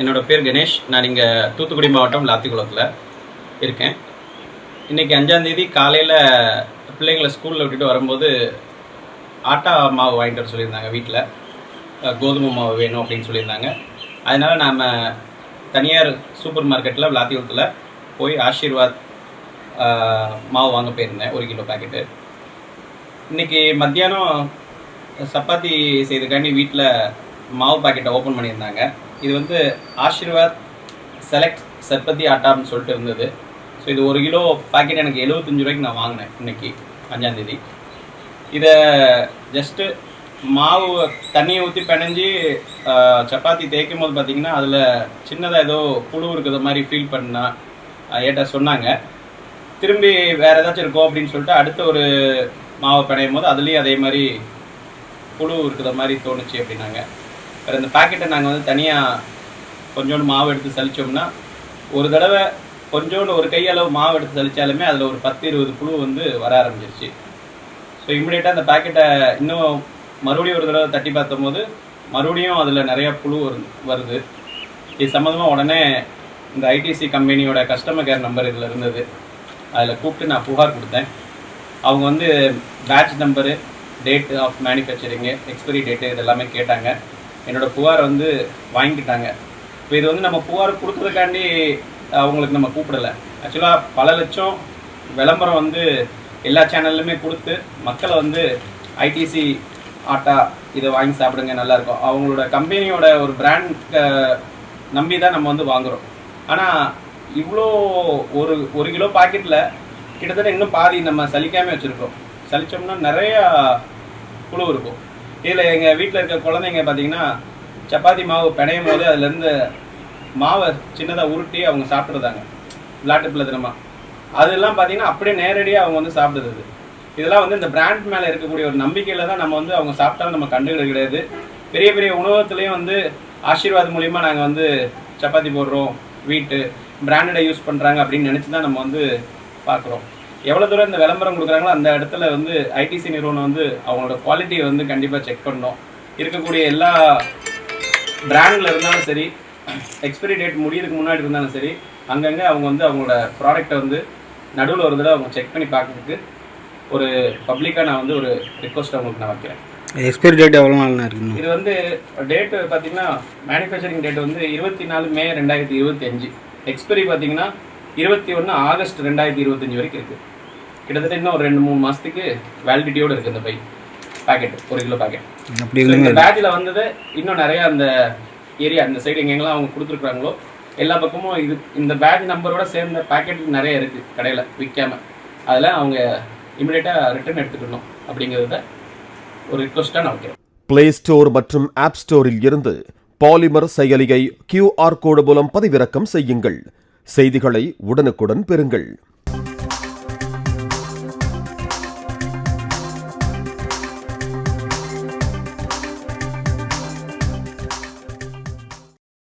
என்னோட பேர் கணேஷ். நான் இங்கே தூத்துக்குடி மாவட்டம் லாத்திக்குளத்தில் இருக்கேன். இன்றைக்கி அஞ்சாந்தேதி காலையில் பிள்ளைங்களை ஸ்கூலில் விட்டுட்டு வரும்போது ஆட்டா மாவு வாங்கிட்டு வர சொல்லியிருந்தாங்க வீட்டில் கோதுமை மாவு வேணும் அப்படின்னு சொல்லியிருந்தாங்க. அதனால் நாம் தனியார் சூப்பர் மார்க்கெட்டில் லாத்திக்குளத்தில் போய் ஆஷீர்வாத் மாவு வாங்க போயிருந்தேன் ஒரு கிலோ பாக்கெட்டு இன்னைக்கு மத்தியானம் சப்பாத்தி செய்ததுக்காண்டி வீட்டில் மாவு பாக்கெட்டை ஓப்பன் பண்ணியிருந்தாங்க. இது வந்து ஆஷிர்வாத் செலக்ட் சப்பாத்தி ஆட்டான்னு சொல்லிட்டு இருந்தது. ஸோ இது ஒரு கிலோ பாக்கெட் எனக்கு எழுபத்தஞ்சு ரூபாய்க்கு நான் வாங்கினேன் இன்னைக்கு அஞ்சாந்தேதி இதை ஜஸ்ட்டு மாவு தண்ணியை ஊற்றி பிணைஞ்சி சப்பாத்தி தேய்க்கும் போது பார்த்தீங்கன்னா அதில் சின்னதாக ஏதோ புழு இருக்கிற மாதிரி ஃபீல் பண்ணா ஏட்டா சொன்னாங்க. திரும்பி வேறு ஏதாச்சும் இருக்கும் அப்படின்னு சொல்லிட்டு அடுத்த ஒரு மாவை பிணையும் போது அதுலேயும் அதே மாதிரி புழு இருக்கிற மாதிரி தோணுச்சு அப்படின்னாங்க. வேறு இந்த பாக்கெட்டை நாங்கள் வந்து தனியாக கொஞ்சோண்டு மாவு எடுத்து சலிச்சோம்னா ஒரு தடவை கொஞ்சோண்டு ஒரு கையளவு மாவு எடுத்து சலித்தாலுமே அதில் ஒரு பத்து இருபது புழு வந்து வர ஆரம்பிச்சிருச்சு. ஸோ இம்மிடியேட்டாக அந்த பாக்கெட்டை இன்னும் மறுபடியும் ஒரு தடவை தட்டி பார்த்தம்போது மறுபடியும் அதில் நிறையா புழு வருது வருது. இது சம்மந்தமாக உடனே இந்த ஐடிசி கம்பெனியோட கஸ்டமர் கேர் நம்பர் இதில் இருந்தது. அதில் கூப்பிட்டு நான் புகார் கொடுத்தேன். அவங்க வந்து batch number date of manufacturing expiry date இதெல்லாமே கேட்டாங்க. என்னோடய புகாரை வந்து வாங்கிக்கிட்டாங்க. இப்போ இது வந்து நம்ம புகார் கொடுக்கறதுக்காண்டி அவங்களுக்கு நம்ம கூப்பிடலை. ஆக்சுவலாக பல லட்சம் விளம்பரம் வந்து எல்லா சேனல்லுமே கொடுத்து மக்களை வந்து ஐடிசி ஆட்டா இதை வாங்கி சாப்பிடுங்க நல்லாயிருக்கும் அவங்களோட கம்பெனியோட ஒரு பிராண்ட் நம்பி தான் நம்ம வந்து வாங்குறோம். ஆனால் இவ்வளோ ஒரு ஒரு கிலோ பாக்கெட்டில் கிட்டத்தட்ட இன்னும் பாதி நம்ம சலிக்காமல் வச்சுருக்கோம். சலிச்சோம்னா நிறையா குழு இருக்கும். இதில் எங்கள் வீட்டில் இருக்க குழந்தைங்க பார்த்தீங்கன்னா சப்பாத்தி மாவு பிணையும் போது அதுலேருந்து மாவை சின்னதாக உருட்டி அவங்க சாப்பிட்றதாங்க விளாட்டு பிள்ளை அதெல்லாம் பார்த்தீங்கன்னா அப்படியே நேரடியாக அவங்க வந்து சாப்பிடுறது. இதெல்லாம் வந்து இந்த பிராண்ட் மேலே இருக்கக்கூடிய ஒரு நம்பிக்கையில் தான் நம்ம வந்து அவங்க சாப்பிட்டாலும் நம்ம கண்டுக்கிறது கிடையாது. பெரிய பெரிய உணவகத்துலேயும் வந்து ஆசீர்வாத் மூலியமாக நாங்கள் வந்து சப்பாத்தி போடுறோம் வீட்டு பிராண்டடை யூஸ் பண்ணுறாங்க அப்படின்னு நினச்சி தான் நம்ம வந்து பார்க்குறோம் எவ்வளோ தூரம் இந்த விளம்பரம் கொடுக்குறாங்களோ அந்த இடத்துல வந்து ஐடிசி நிறுவனம் வந்து அவங்களோட குவாலிட்டியை வந்து கண்டிப்பாக செக் பண்ணணும். இருக்கக்கூடிய எல்லா பிராண்டில் இருந்தாலும் சரி எக்ஸ்பைரி டேட் முடியறதுக்கு முன்னாடி இருந்தாலும் சரி அங்கங்கே அவங்க வந்து அவங்களோட ப்ராடக்ட்டை வந்து நடுவில் ஒரு தடவை அவங்க செக் பண்ணி பார்க்கறதுக்கு ஒரு பப்ளிக்காக நான் வந்து ஒரு ரிக்வஸ்ட் அவங்களுக்கு நான் வைக்கிறேன். எக்ஸ்பைரி டேட் எவ்வளோ நாள்னா இருக்குங்க இது வந்து டேட்டு பார்த்தீங்கன்னா மேனுஃபேக்சரிங் டேட் வந்து இருபத்தி நாலு மே ரெண்டாயிரத்தி இருபத்தி அஞ்சு. எக்ஸ்பைரி பார்த்தீங்கன்னா இருபத்தி ஒன்று ஆகஸ்ட் ரெண்டாயிரத்தி இருபத்தஞ்சு வரைக்கும் இருக்குது கிட்டத்தட்ட இன்னும் ஒரு ரெண்டு மூணு மாதத்துக்கு வேலிடிட்டியோடு இருக்குது இந்த பை. பாக்கெட் ஒரு கிலோ பாக்கெட் அப்படி இந்த பேட்சில் வந்தது இன்னும் நிறைய அந்த ஏரியா இந்த சைடு எங்கெங்கெல்லாம் அவங்க கொடுத்துருக்குறாங்களோ எல்லா பக்கமும் இது இந்த பேட்ச் நம்பரோட சேர்ந்த பாக்கெட் நிறைய இருக்குது கடையில் விற்காம அதில் அவங்க இமிடியேட்டாக ரிட்டர்ன் எடுத்துக்கணும் அப்படிங்கிறத ஒரு ரிக்வஸ்ட்டாக நான் வைக்கிறேன். பிளே ஸ்டோர் மற்றும் ஆப் ஸ்டோரில் இருந்து பாலிமர் செயலியை கியூஆர் கோடு மூலம் பதிவிறக்கம் செய்யுங்கள். செய்திகளை உடனுக்குடன் பெறுங்கள்.